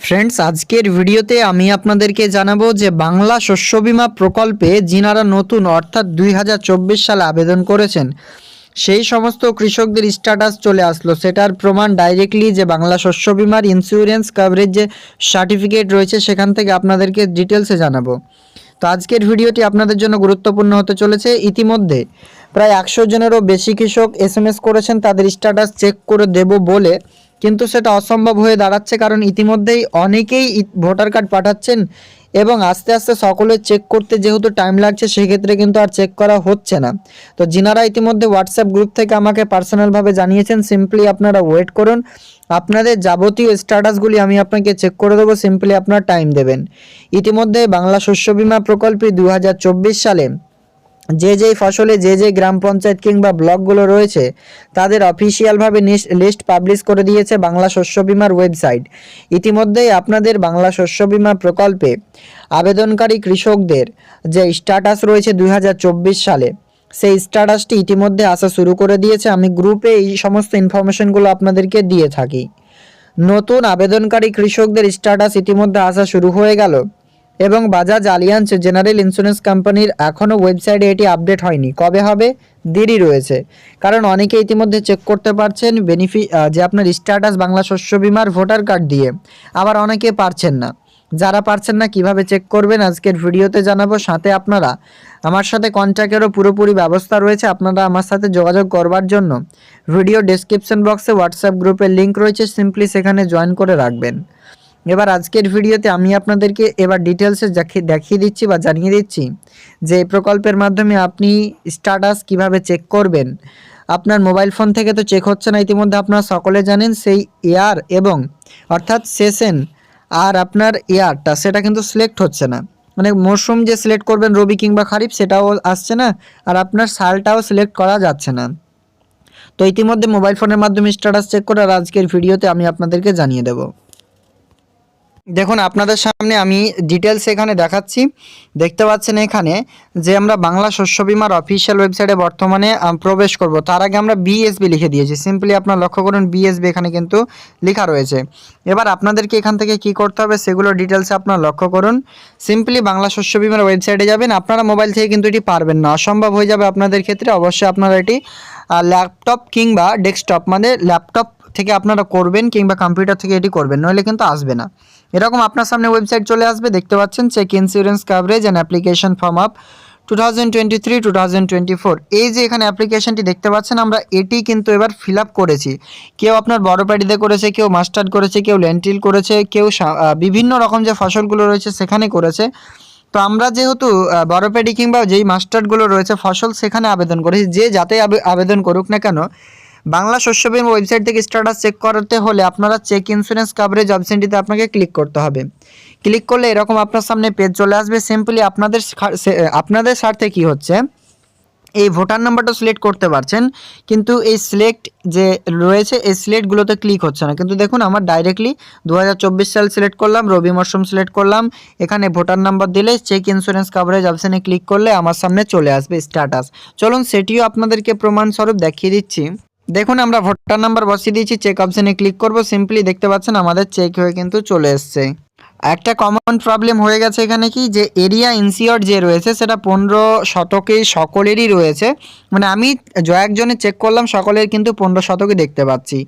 Friends আজকের ভিডিওতে আমি আপনাদেরকে জানাব যে বাংলা শস্য বীমা প্রকল্পে যিনারা নতুন, অর্থাৎ দুই হাজার চব্বিশ সালে আবেদন করেছেন, সেই সমস্ত কৃষকদের স্ট্যাটাস চলে আসলো। সেটার প্রমাণ ডাইরেক্টলি যে বাংলা শস্য বীমার ইন্স্যুরেন্স কভারেজ যে সার্টিফিকেট রয়েছে, সেখান থেকে আপনাদেরকে ডিটেলসে জানাব। তো আজকের ভিডিওটি আপনাদের জন্য গুরুত্বপূর্ণ হতে চলেছে। ইতিমধ্যে প্রায় একশো জনেরও বেশি কৃষক এস করেছেন, তাদের স্ট্যাটাস চেক করে দেব বলে। কিন্তু সেটা অসম্ভব হয়ে দাঁড়াচ্ছে কারণ ইতিমধ্যেই অনেকেই ভোটার কার্ড পাঠাচ্ছেন এবং আস্তে আস্তে সকলে চেক করতে যেহেতু টাইম লাগছে, সেক্ষেত্রে কিন্তু আর চেক করা হচ্ছে না। তো যিনারা ইতিমধ্যে হোয়াটসঅ্যাপ গ্রুপ থেকে আমাকে পার্সোনালভাবে জানিয়েছেন সিম্পলি আপনারা ওয়েট করুন। আপনাদের যাবতীয় স্ট্যাটাসগুলি আমি আপনাকে চেক করে দেবো সিম্পলি আপনার টাইম দেবেন। ইতিমধ্যে বাংলা শস্য বীমা প্রকল্পে দু হাজার চব্বিশ সালে যে যেই ফসলে যে যে গ্রাম পঞ্চায়েত কিংবা ব্লকগুলো রয়েছে, তাদের অফিসিয়ালভাবে লিস্ট পাবলিশ করে দিয়েছে বাংলা শস্য বিমার ওয়েবসাইট। ইতিমধ্যেই আপনাদের বাংলা শস্য বিমা প্রকল্পে আবেদনকারী কৃষকদের যে স্ট্যাটাস রয়েছে দু হাজার চব্বিশ সালে, সেই স্ট্যাটাসটি ইতিমধ্যে আসা শুরু করে দিয়েছে। আমি গ্রুপে এই সমস্ত ইনফরমেশনগুলো আপনাদেরকে দিয়ে থাকি। নতুন আবেদনকারী কৃষকদের স্ট্যাটাস ইতিমধ্যে আসা শুরু হয়ে গেল। এবং বাজাজ আলিয়ান্স জেনারেল ইন্স্যুরেন্স কোম্পানির এখনও ওয়েবসাইটে এটি আপডেট হয়নি। কবে হবে? দেরি রয়েছে। কারণ অনেকে ইতিমধ্যে চেক করতে পারছেন বেনিফি যে আপনার স্ট্যাটাস বাংলা শস্য বিমার ভোটার কার্ড দিয়ে। আবার অনেকে পারছেন না। যারা পারছেন না, কীভাবে চেক করবেন? আজকের ভিডিওতে জানাব সাথে আপনারা। আমার সাথে কন্ট্যাক্টেরও পুরোপুরি ব্যবস্থা রয়েছে। আপনারা আমার সাথে যোগাযোগ করবার জন্য। ভিডিও ডেসক্রিপশন বক্সে হোয়াটসঅ্যাপ গ্রুপের লিঙ্ক রয়েছে। সিম্পলি সেখানে জয়েন করে রাখবেন। এবার আজকের ভিডিওতে আমি আপনাদেরকে এবার ডিটেলসে দেখিয়ে দিচ্ছি বা জানিয়ে দিচ্ছি যে এই প্রকল্পের মাধ্যমে আপনি স্ট্যাটাস কীভাবে চেক করবেন। আপনার মোবাইল ফোন থেকে তো চেক হচ্ছে না, ইতিমধ্যে আপনারা সকলে জানেন সেই এয়ার এবং অর্থাৎ সেশন আর আপনার এয়ারটা, সেটা কিন্তু সিলেক্ট হচ্ছে না। মানে মরশুম যে সিলেক্ট করবেন, রবি কিংবা খারিফ, সেটাও আসছে না আর আপনার সালটাও সিলেক্ট করা যাচ্ছে না। তো ইতিমধ্যে মোবাইল ফোনের মাধ্যমে স্ট্যাটাস চেক করে আর আজকের ভিডিওতে আমি আপনাদেরকে জানিয়ে দেবো। দেখুন, আপনাদের সামনে আমি ডিটেলস এখানে দেখাচ্ছি। দেখতে পাচ্ছেন এখানে যে আমরা বাংলা শস্য বিমার অফিসিয়াল ওয়েবসাইটে বর্তমানে প্রবেশ করব। তার আগে আমরা বিএসবি লিখে দিয়েছি। সিম্পলি আপনার লক্ষ্য করুন বিএসবি এখানে কিন্তু লেখা রয়েছে। এবার আপনাদেরকে এখান থেকে কি করতে হবে, সেগুলো ডিটেলসে আপনার লক্ষ্য করুন। সিম্পলি বাংলা শস্য বিমার ওয়েবসাইটে যাবেন। আপনারা মোবাইল থেকে কিন্তু এটি পারবেন না। অসম্ভব হয়ে যাবে আপনাদের ক্ষেত্রে। অবশ্যই আপনারা এটি ল্যাপটপ কিংবা ডেস্কটপ মানে ল্যাপটপ থেকে আপনারা করবেন কিংবা কম্পিউটার থেকে এটি করবেন, নইলে কিন্তু আসবে না। এরকম আপনার সামনে ওয়েবসাইট চলে আসবে, দেখতে পাচ্ছেন check insurance coverage and application form up to thousand twenty three two thousand twenty four এই যে এখানে অ্যাপ্লিকেশনটি দেখতে পাচ্ছেন, আমরা এটি কিন্তু এবার ফিল আপ করেছি। কেউ আপনার বড় প্যাডিতে করেছে, কেউ মাস্টার্ড করেছে, কেউ লেন্টিল করেছে, কেউ বিভিন্ন রকম যে ফসলগুলো রয়েছে সেখানে করেছে। তো আমরা যেহেতু বড় প্যাডি কিংবা যেই মাস্টার্ডগুলো রয়েছে, ফসল সেখানে আবেদন করেছি, যে যাতে আবে- আবেদন করুক না কেন বাংলা শস্য বীমা ওয়েবসাইট থেকে স্ট্যাটাস চেক করতে হলে আপনারা চেক ইন্স্যুরেন্স কাভারেজ অপশনটিতে আপনাকে ক্লিক করতে হবে। ক্লিক করলে এরকম আপনার সামনে পেজ চলে আসবে। সিম্পলি আপনাদের আপনাদের স্বার্থে কি হচ্ছে? এই ভোটার নাম্বারটা সিলেক্ট করতে পারছেন, কিন্তু এই সিলেক্ট যে রয়েছে, এই সিলেক্টগুলোতে ক্লিক হচ্ছে না। কিন্তু দেখুন, আমার ডাইরেক্টলি দু হাজার চব্বিশ সাল সিলেক্ট করলাম, রবি মরশুম সিলেক্ট করলাম। এখানে ভোটার নাম্বার দিলে চেক ইন্স্যুরেন্স কাভারেজ অপশানে ক্লিক করলে আমার সামনে চলে আসবে স্ট্যাটাস চলুন, সেটিও আপনাদেরকে প্রমাণস্বরূপ দেখিয়ে দিচ্ছি। দেখুন, আমরা ভোটার নাম্বার বসিয়ে দিয়েছি চেক অপশানে ক্লিক করব সিম্পলি দেখতে পাচ্ছেন আমাদের চেক হয়ে কিন্তু চলে এসছে। একটা কমন প্রবলেম হয়ে গেছে এখানে কি? যে এরিয়া ইনসিওর যে রয়েছে, সেটা পনেরো শতকেই সকলেরই রয়েছে। মানে আমি জয়েকজনে চেক করলাম, সকলের কিন্তু পনেরো শতকে দেখতে পাচ্ছি।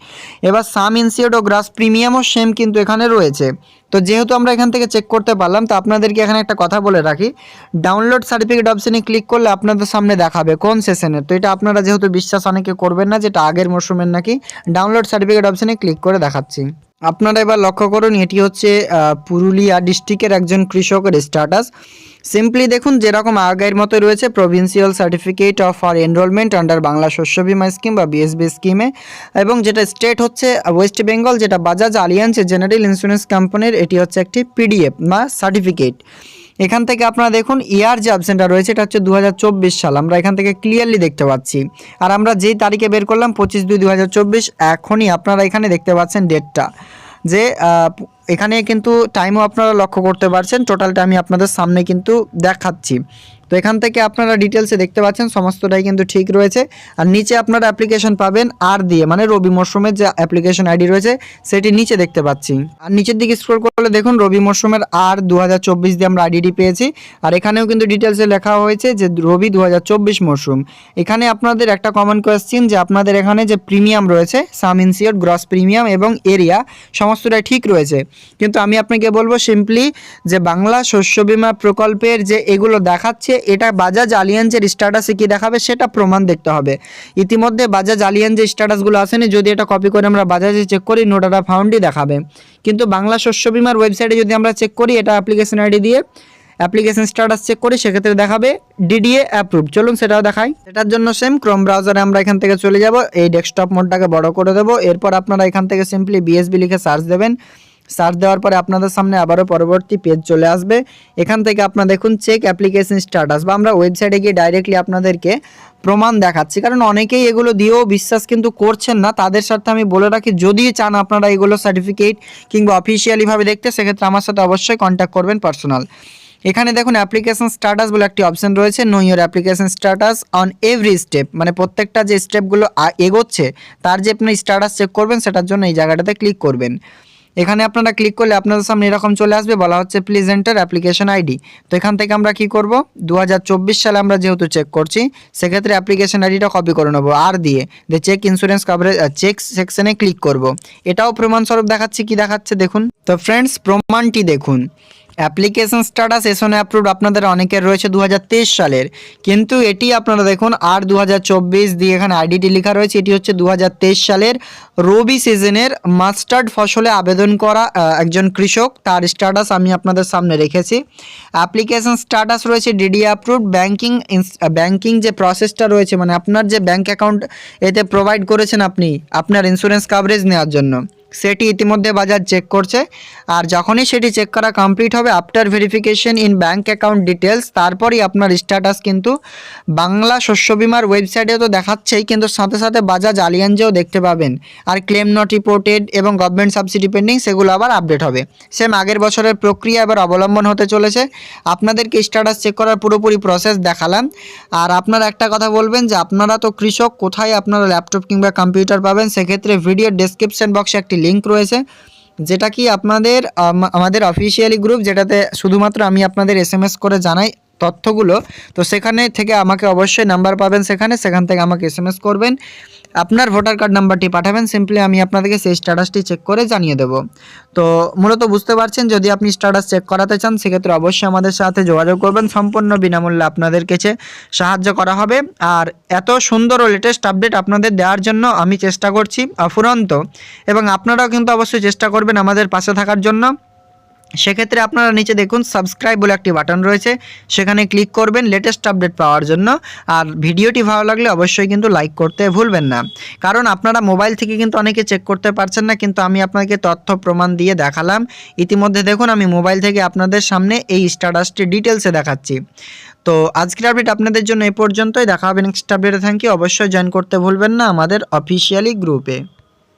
এবার সাম ইনসিওর্ড ও গ্রাস প্রিমিয়ামও সেম কিন্তু এখানে রয়েছে। তো যেহেতু আমরা এখান থেকে চেক করতে পারলাম, তো আপনাদেরকে এখানে একটা কথা বলে রাখি। ডাউনলোড সার্টিফিকেট অপশানে ক্লিক করলে আপনাদের সামনে দেখাবে কোন সেশনের তো এটা আপনারা যেহেতু বিশ্বাস অনেকে করবেন না যেটা আগের মরশুমের নাকি ডাউনলোড সার্টিফিকেট অপশানে ক্লিক করে দেখাচ্ছি। আপনারা এবার লক্ষ্য করুন, এটি হচ্ছে পুরুলিয়া ডিস্ট্রিক্টের একজন কৃষকের স্ট্যাটাস সিম্পলি দেখুন, যেরকম আগের মতো রয়েছে প্রভিন্সিয়াল সার্টিফিকেট অফ আর এনরোলমেন্ট আন্ডার বাংলা শস্য বিমা স্কিম বা বিএসবি স্কিমে এবং যেটা স্টেট হচ্ছে ওয়েস্ট বেঙ্গল যেটা বাজাজ আলিয়ান্স জেনারেল ইন্স্যুরেন্স কোম্পানির এটি হচ্ছে একটি পিডিএফ বা সার্টিফিকেট এখান থেকে আপনারা দেখুন ইয়ার যে অপশনটা রয়েছে, এটা হচ্ছে দু হাজার চব্বিশ সাল। আমরা এখান থেকে ক্লিয়ারলি দেখতে পাচ্ছি। আর আমরা যেই তারিখে বের করলাম, পঁচিশ দুই দু এখনই আপনারা এখানে দেখতে পাচ্ছেন ডেটটা যে এখানে কিন্তু টাইমও আপনারা লক্ষ্য করতে পারছেন। টোটালটা আমি আপনাদের সামনে কিন্তু দেখাচ্ছি। তো এখান থেকে আপনারা ডিটেলসে দেখতে পাচ্ছেন, সমস্তটাই কিন্তু ঠিক রয়েছে। আর নিচে আপনারা অ্যাপ্লিকেশন পাবেন আর দিয়ে মানে রবি মরশুমের যে অ্যাপ্লিকেশন আইডি রয়েছে, সেটি নিচে দেখতে পাচ্ছি। আর নিচের দিকে স্ক্রল করলে দেখুন, রবি মরশুমের আর দু হাজার চব্বিশ দিয়ে আমরা আইডিটি পেয়েছি। আর এখানেও কিন্তু ডিটেলসে লেখা হয়েছে যে রবি দু হাজার চব্বিশ মরশুম। এখানে আপনাদের একটা কমন কোয়েশ্চেন যে আপনাদের এখানে যে প্রিমিয়াম রয়েছে সাম ইনসিওর গ্রস প্রিমিয়াম এবং এরিয়া সমস্তটাই ঠিক রয়েছে। কিন্তু আমি আপনাকে বলব সিম্পলি যে বাংলা শস্য বিমা প্রকল্পের যে এগুলো দেখাচ্ছে এটা বাজাজ আলিয়ান্সের স্ট্যাটাসে কি দেখাবে সেটা প্রমাণ দেখতে হবে। ইতিমধ্যে বাজাজ আলিয়ান্স যে স্ট্যাটাসগুলো আসেনি, যদি এটা কপি করে আমরা বাজাজে চেক করি নোটাটা ফাউন্ডই দেখাবে। কিন্তু বাংলা শস্য বিমার ওয়েবসাইটে যদি আমরা চেক করি, এটা অ্যাপ্লিকেশন আইডি দিয়ে অ্যাপ্লিকেশন স্ট্যাটাস চেক করি, সেক্ষেত্রে দেখাবে ডিডিএ অ্যাপ্রুভ চলুন সেটাও দেখাই। সেটার জন্য সেম ক্রোম ব্রাউজারে আমরা এখান থেকে চলে যাব, এই ডেস্কটপ মোডটাকে বড় করে দেবো। এরপর আপনারা এখান থেকে সিম্পলি বিএসবি লিখে সার্চ দেবেন। সার্চ দেওয়ার পরে আপনাদের সামনে আবারও পরবর্তী পেজ চলে আসবে। এখান থেকে আপনারা দেখুন চেক অ্যাপ্লিকেশন স্ট্যাটাস বা আমরা ওয়েবসাইটে গিয়ে ডাইরেক্টলি আপনাদেরকে প্রমাণ দেখাচ্ছি। কারণ অনেকেই এগুলো দিয়েও বিশ্বাস কিন্তু করছেন না। তাদের সাথে আমি বলে রাখি, যদি চান আপনারা এগুলো সার্টিফিকেট কিংবা অফিসিয়ালিভাবে দেখতে, সেক্ষেত্রে আমার সাথে অবশ্যই কন্ট্যাক্ট করবেন পার্সোনাল এখানে দেখুন অ্যাপ্লিকেশন স্ট্যাটাস বলে একটি অপশন রয়েছে know your application status on every step মানে প্রত্যেকটা যে স্টেপগুলো এগোচ্ছে, তার যে আপনি স্ট্যাটাস চেক করবেন, সেটার জন্য এই জায়গাটাতে ক্লিক করবেন। এখানে আপনারা ক্লিক করলে আপনাদের সামনে এরকম চলে আসবে, বলা হচ্ছে প্লিজ এন্টার অ্যাপ্লিকেশন আইডি তো এখান থেকে আমরা কি করব? দু হাজার চব্বিশ সালে আমরা যেহেতু চেক করছি, সেক্ষেত্রে অ্যাপ্লিকেশন আইডিটা কপি করে নেব আর দিয়ে। যে চেক ইন্স্যুরেন্স কভারেজ চেক সেকশনে ক্লিক করব। এটাও প্রমাণস্বরূপ দেখাচ্ছে, কি দেখাচ্ছে দেখুন। তো ফ্রেন্ডস প্রমাণটি দেখুন। অ্যাপ্লিকেশন স্ট্যাটাস এসনে অ্যাপ্রুভ আপনাদের অনেকের রয়েছে দু হাজার তেইশ সালের। কিন্তু এটি আপনারা দেখুন আর দু হাজার চব্বিশ দিয়ে এখানে আইডিটি লেখা রয়েছে, এটি হচ্ছে দু হাজার তেইশ সালের রবি সিজনের মাস্টার্ড ফসলে আবেদন করা একজন কৃষক, তার স্ট্যাটাস আমি আপনাদের সামনে রেখেছি। অ্যাপ্লিকেশন স্ট্যাটাস রয়েছে ডিডি অ্যাপ্রুভ ব্যাংকিং ব্যাঙ্কিং যে প্রসেসটা রয়েছে মানে আপনার যে ব্যাঙ্ক অ্যাকাউন্ট এতে প্রোভাইড করেছেন আপনি, আপনার ইন্স্যুরেন্স কাভারেজ নেওয়ার জন্য। সেটি ইতিমধ্যে বাজার চেক করছে। আর যখনই সেটি চেক করা কমপ্লিট হবে after verification in bank account details তারপরই আপনার স্ট্যাটাস কিন্তু বাংলা শস্য বিমার ওয়েবসাইটেও তো দেখাচ্ছেই, কিন্তু সাথে সাথে বাজাজ আলিয়াঞ্জেও দেখতে পাবেন। আর ক্লেম নট রিপোর্টেড এবং গভর্নমেন্ট সাবসিডি পেন্ডিং সেগুলো আবার আপডেট হবে। সেম আগের বছরের প্রক্রিয়া এবার অবলম্বন হতে চলেছে। আপনাদেরকে স্ট্যাটাস চেক করার পুরোপুরি প্রসেস দেখালাম। আর আপনারা একটা কথা বলবেন যে, আপনারা তো কৃষক, কোথায় আপনারা ল্যাপটপ কিংবা কম্পিউটার পাবেন? সেক্ষেত্রে ভিডিও ডেসক্রিপশন বক্সে একটি লিঙ্ক রয়েছে, যেটা কি আপনাদের, আম- আমাদের অফিসিয়ালি গ্রুপ যেটাতে শুধুমাত্র আমি আপনাদের এস করে জানাই তথ্যগুলো। তো সেখানে থেকে আমাকে অবশ্যই নাম্বার পাবেন সেখানে, সেখান থেকে আমাকে এসএমএস করবেন। আপনার ভোটার কার্ড নাম্বারটি পাঠাবেন সিম্পলি আমি আপনাদেরকে সেই স্ট্যাটাসটি চেক করে জানিয়ে দেবো। তো মূলত বুঝতে পারছেন, যদি আপনি স্ট্যাটাস চেক করাতে চান, সেক্ষেত্রে অবশ্যই আমাদের সাথে যোগাযোগ করবেন। সম্পূর্ণ বিনামূল্যে আপনাদের কাছে সাহায্য করা হবে। আর এত সুন্দর ও লেটেস্ট আপডেট আপনাদের দেওয়ার জন্য আমি চেষ্টা করছি অফুরন্ত এবং আপনারাও কিন্তু অবশ্যই চেষ্টা করবেন আমাদের পাশে থাকার জন্য। সেক্ষেত্রে আপনারা নিচে দেখুন সাবস্ক্রাইব বলে একটি বাটন রয়েছে। সেখানে ক্লিক করবেন লেটেস্ট আপডেট পাওয়ার জন্য। আর ভিডিওটি ভালো লাগলে অবশ্যই কিন্তু লাইক করতে ভুলবেন না। কারণ আপনারা মোবাইল থেকে কিন্তু অনেকে চেক করতে পারছেন না, কিন্তু আমি আপনাকে তথ্য প্রমাণ দিয়ে দেখালাম। ইতিমধ্যে দেখুন আমি মোবাইল থেকে আপনাদের সামনে এই স্ট্যাটাসটি ডিটেলসে দেখাচ্ছি। তো আজকের আপডেট আপনাদের জন্য এই পর্যন্তই। দেখা হবে নেক্সট আপডেটে থ্যাংক ইউ অবশ্যই জয়েন করতে ভুলবেন না আমাদের অফিসিয়ালি গ্রুপে